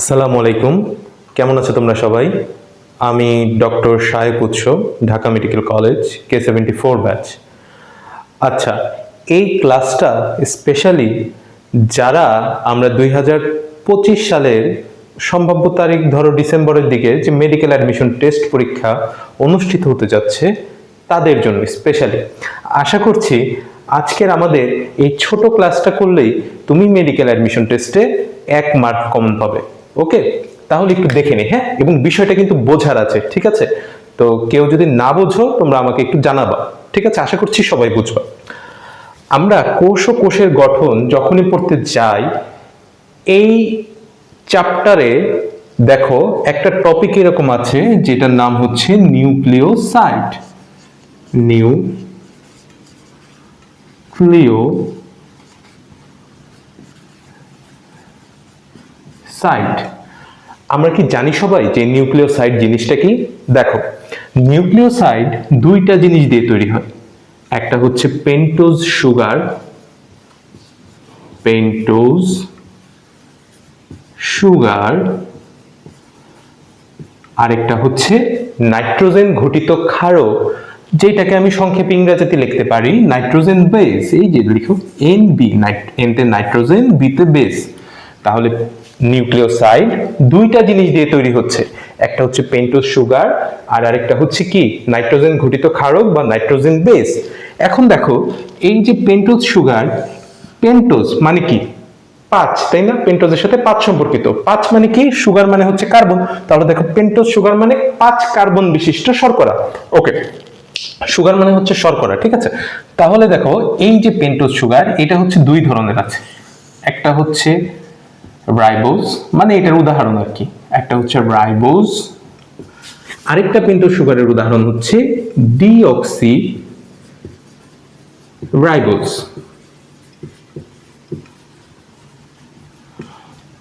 আসসালামু আলাইকুম। কেমন আছো তোমরা সবাই? আমি doctor Shayek Utsob Dhaka medical college কে সেভেন্টি ফোর ব্যাচ আচ্ছা এই ক্লাসটা স্পেশালি যারা আমরা দুই হাজার পঁচিশ সালের সম্ভাব্য তারিখ ধরো ডিসেম্বরের দিকে যে মেডিকেল অ্যাডমিশন টেস্ট পরীক্ষা অনুষ্ঠিত হতে যাচ্ছে, তাদের জন্য স্পেশালি আশা করছি আজকের আমাদের এই ছোট ক্লাসটা করলেই তুমি মেডিকেল অ্যাডমিশন টেস্টে এক মার্ক কমন পাবে। ওকে, তাহলে একটু দেখে নি হ্যাঁ? এবং বিষয়টা কিন্তু বোঝার আছে, ঠিক আছে? তো কেউ যদি না বোঝো, তোমরা আমাকে একটু জানাবা, ঠিক আছে? আশা করছি সবাই বুঝবা। আমরা কোষ ও কোষের গঠন যখনই পড়তে যাই, এই চ্যাপ্টারে দেখো, একটা টপিক এরকম আছে, যেটার নাম হচ্ছে নিউক্লিওসাইট নিউ ক্লিও সাইট, আমরা কি জানি সবাই যে নিউক্লিওসাইড জিনিসটা কি? দেখো নিউক্লিওসাইড দুইটা জিনিস দিয়ে তৈরি হয়। একটা হচ্ছে পেন্টোজ সুগার পেন্টোজ সুগার, আরেকটা হচ্ছে নাইট্রোজেন ঘটিত ক্ষারক যেটাকে আমি সংক্ষেপে ইংরেজিতে লিখতে পারি নাইট্রোজেন বেস। এই যে লিখো এন বি নাইট এনতে নাইট্রোজেন বিতে বেস। তাহলে নিউক্লিওসাইড, দুইটা জিনিস দিয়ে তৈরি হচ্ছে। একটা হচ্ছে পেন্টোজ সুগার, আর আরেকটা হচ্ছে কি? নাইট্রোজেন ঘটিত ক্ষারক বা নাইট্রোজেন বেস। এখন দেখো, এই যে পেন্টোজ সুগার, পেন্টোজ মানে কি? পাঁচ, তাই না? পেন্টোজের সাথে পাঁচ সম্পর্কিত। পাঁচ মানে কি? সুগার মানে হচ্ছে কার্বন। তাহলে দেখো, পেন্টোজ সুগার মানে পাঁচ কার্বন বিশিষ্ট শর্করা। ওকে, সুগার মানে হচ্ছে শর্করা, ঠিক আছে? তাহলে দেখো, এই যে পেন্টোজ সুগার, এটা হচ্ছে দুই ধরনের আছে। একটা হচ্ছে রাইবোজ মানে এটার উদাহরণ আর কি। একটা হচ্ছে রাইবোজ আরেকটা পেন্টোজ সুগারের উদাহরণ হচ্ছে ডিঅক্সি রাইবোজ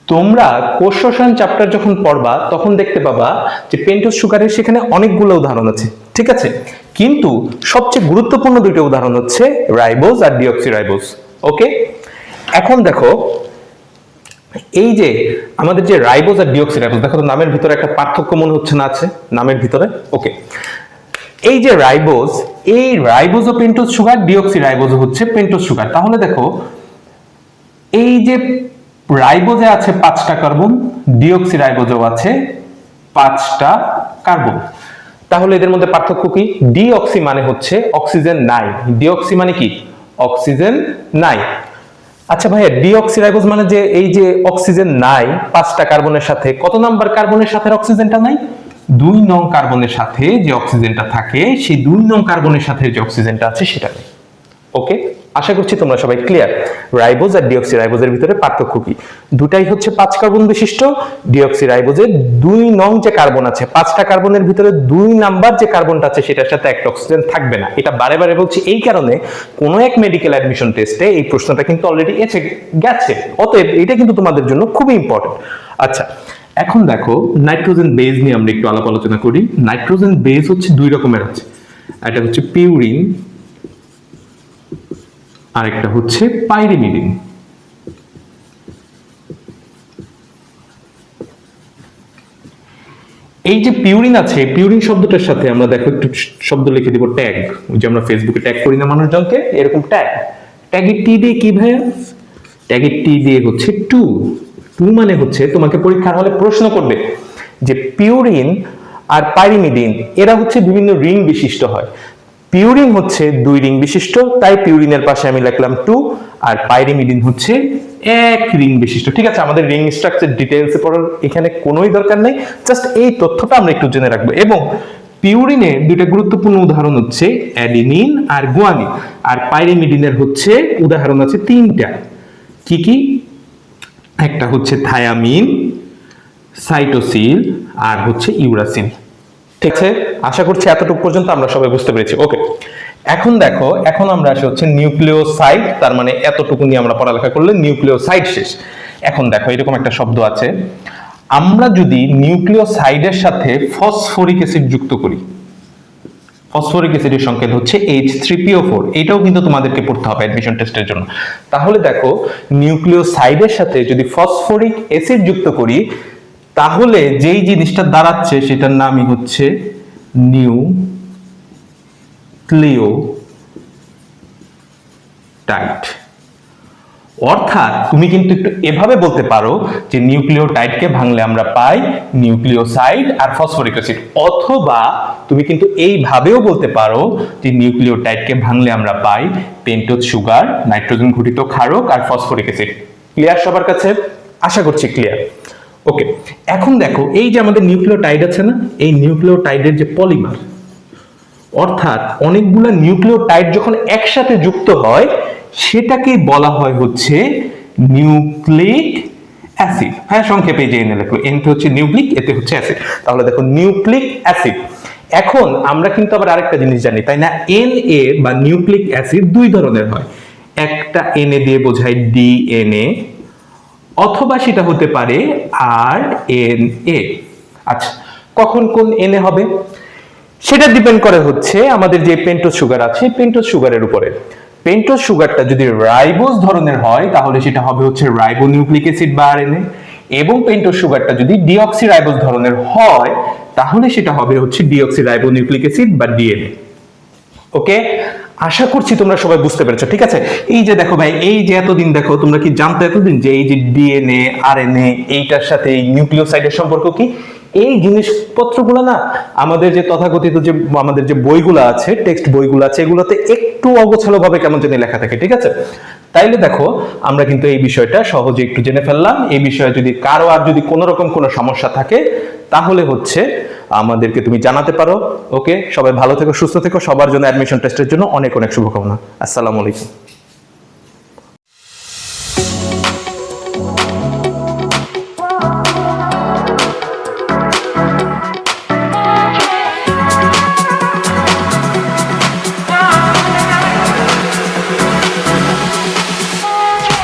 তোমরা কোষ চ্যাপ্টার যখন পড়বা, তখন দেখতে পাবা যে পেন্টোজ সুগারের সেখানে অনেকগুলো উদাহরণ আছে, ঠিক আছে? কিন্তু সবচেয়ে গুরুত্বপূর্ণ দুইটা উদাহরণ হচ্ছে রাইবোজ আর ডিঅক্সি রাইবোজ ওকে এখন দেখো এই যে আমাদের যে রাইবোজ আর ডিঅক্সি রাইবোজ দেখো তো নামের ভিতরে একটা পার্থক্য মনে হচ্ছে না আছে, নামের ভিতরে, ওকে। এই যে রাইবোজ, এই রাইবোজ ও পেন্টোজ সুগার ডিঅক্সি রাইবোজ হচ্ছে পেন্টোজ সুগার। তাহলে দেখো, এই যে রাইবোজে আছে পাঁচটা কার্বন ডিঅক্সি রাইবোজেও আছে পাঁচটা কার্বন। তাহলে এদের মধ্যে পার্থক্য কি? ডিঅক্সি মানে হচ্ছে অক্সিজেন নাই। ডিঅক্সি মানে কি? অক্সিজেন নাই। আচ্ছা ভাইয়া ডিঅক্সিরাইবোজ মানে যে এই যে অক্সিজেন নাই, পাঁচটা কার্বনের সাথে, কত নাম্বার কার্বনের সাথে অক্সিজেনটা নাই? দুই নং কার্বনের সাথে যে অক্সিজেনটা থাকে, সেই দুই নং কার্বনের সাথে যে অক্সিজেনটা আছে, সেটা নেই। ওকে আশা করছি তোমরা সবাই ক্লিয়ার রাইবোজ আর ডিঅক্সি রাইবোজের ভিতরে পার্থক্য কি? দুটাই হচ্ছে পাঁচ কার্বন বিশিষ্ট ডিঅক্সি রাইবোজের দুই নং যে কার্বন আছে, পাঁচটা কার্বনের ভিতরে দুই নাম্বার যে কার্বনটা আছে, সেটার সাথে একটা অক্সিজেন থাকবে না। এটা বারে বারে বলছি, এই কারণে কোনো এক মেডিকেল অ্যাডমিশন টেস্টে এই প্রশ্নটা কিন্তু অলরেডি এসে গেছে। অতএব এটা কিন্তু তোমাদের জন্য খুবই ইম্পর্টেন্ট আচ্ছা এখন দেখো নাইট্রোজেন বেজ নিয়ে আমরা একটু আলাপ আলোচনা করি। নাইট্রোজেন বেজ হচ্ছে দুই রকমের আছে। একটা হচ্ছে পিউরিন আরেকটা হচ্ছে পাইরিমিডিন। এই যে পিউরিন আছে, পিউরিন শব্দটার সাথে আমরা দেখো একটু শব্দ লিখে দিব ট্যাগ। ওই যে আমরা ফেসবুকে ট্যাগ করি না মানুষজনকে, এরকম ট্যাগ। ট্যাগের টি দিয়ে কি ভাইয়া? ট্যাগের টি দিয়ে হচ্ছে টু। টু মানে হচ্ছে তোমাকে পরীক্ষার হলে প্রশ্ন করবে যে পিউরিন আর পাইরিমিডিন, এরা হচ্ছে বিভিন্ন রিং বিশিষ্ট হয়। পিউরিন হচ্ছে দুই রিং বিশিষ্ট, তাই পিউরিনের পাশে আমি লিখলাম টু আর পাইরিমিডিন হচ্ছে এক রিং বিশিষ্ট। ঠিক আছে, আমাদের রিং স্ট্রাকচার ডিটেলসে পড়ার এখানে কোনোই দরকার নেই। জাস্ট এই তথ্যটা আমরা একটু জেনে রাখব। এবং পিউরিনের দুইটা গুরুত্বপূর্ণ উদাহরণ হচ্ছে অ্যাডিনিন আর গুয়ানিন আর পাইরিমিডিনের হচ্ছে উদাহরণ আছে তিনটা। কি কি? একটা হচ্ছে থায়ামিন সাইটোসিল আর হচ্ছে ইউরাসিন ঠিক আছে? আশা করছি এতটুকু পর্যন্ত আমরা সবাই বুঝতে পেরেছি। ওকে। এখন দেখো, এখন আমরা আসি হচ্ছে নিউক্লিওসাইড, তার মানে এতটুকু নিয়ে আমরা পড়ালেখা করলে নিউক্লিওসাইড শেষ। এখন দেখো, এরকম একটা শব্দ আছে। আমরা যদি নিউক্লিওসাইডের সাথে ফসফরিক অ্যাসিড যুক্ত করি, ফসফরিক অ্যাসিডের সংকেত হচ্ছে এইচ থ্রি পিও ফোর এটাও কিন্তু তোমাদেরকে পড়তে হবে অ্যাডমিশন টেস্টের জন্য। তাহলে দেখো, নিউক্লিওসাইডের সাথে যদি ফসফরিক অ্যাসিড যুক্ত করি তাহলে যেই জিনিসটা দাঁড়াচ্ছে সেটার নামই হচ্ছে নিউ ক্লিও টাইট। অর্থাৎ তুমি কিন্তু একটু এভাবে বলতে পারো যে নিউক্লিওটাইডকে ভাঙলে আমরা পাই নিউক্লিওসাইড আর ফসফরিক অ্যাসিড। অথবা তুমি কিন্তু এইভাবেও বলতে পারো যে নিউক্লিওটাইডকে ভাঙলে আমরা পাই পেন্টোজ সুগার, নাইট্রোজেন ঘটিত ক্ষারক আর ফসফরিক অ্যাসিড। ক্লিয়ার সবার কাছে? আশা করছি ক্লিয়ার। ওকে এখন দেখো, এই যে আমাদের নিউক্লিওটাইড আছে না, এই নিউক্লিওটাইডের যে পলিমার, অর্থাৎ অনেকগুলো নিউক্লিওটাইড যখন একসাথে যুক্ত হয়, সেটাকেই বলা হয় হচ্ছে নিউক্লিক অ্যাসিড। হ্যাঁ সংক্ষেপে যে এনে লেখো, এনতে হচ্ছে নিউক্লিক, এতে হচ্ছে অ্যাসিড। তাহলে দেখো, নিউক্লিক অ্যাসিড। এখন আমরা কিন্তু আবার আরেকটা জিনিস জানি, তাই না? এন এ বা নিউক্লিক অ্যাসিড দুই ধরনের হয়। একটা এনএ দিয়ে বোঝায় ডিএনএ অথবা সেটা হতে পারে আর, এন, এ। আচ্ছা কখন কোন এনএ হবে? সেটা ডিপেন্ড করে হচ্ছে আমাদের যে পেন্টোজ সুগার আছে পেন্টোজ সুগারের উপরে। পেন্টোজ সুগারটা যদি রাইবোজ ধরনের হয়, তাহলে সেটা হবে হচ্ছে রাইবো নিউক্লিক অ্যাসিড বা আরএনএ এবং পেন্টোজ সুগারটা যদি ডিঅক্সি রাইবোজ ধরনের হয়, তাহলে সেটা হবে হচ্ছে ডিঅক্সি রাইবো নিউক্লিক অ্যাসিড বা ডিএনএ ওকে আশা করছি তোমরা সবাই বুঝতে পেরেছ, ঠিক আছে? এই যে দেখো ভাই, এই যে এতদিন দেখো, তোমরা কি জানতো এতদিন যে এই যে ডিএনএ আরএনএ এইটার সাথে এই নিউক্লিওসাইডের সম্পর্ক কি? এই জিনিসপত্রগুলো না, আমাদের যে তথাকথিত যে, আমাদের যে বইগুলো আছে, টেক্সট বইগুলো আছে, এগুলোতে একটু অগোছালো ভাবে কেমন জানি লেখা থাকে, ঠিক আছে? তাইলে দেখো, আমরা কিন্তু এই বিষয়টা সহজে একটু জেনে ফেললাম। এই বিষয়ে যদি কারও আর যদি কোনো রকম কোনো সমস্যা থাকে, তাহলে হচ্ছে আমাদেরকে তুমি জানাতে পারো। ওকে সবাই ভালো থেকো, সুস্থ থেকো। সবার জন্য অ্যাডমিশন টেস্টের জন্য অনেক অনেক শুভকামনা। আসসালামু আলাইকুম।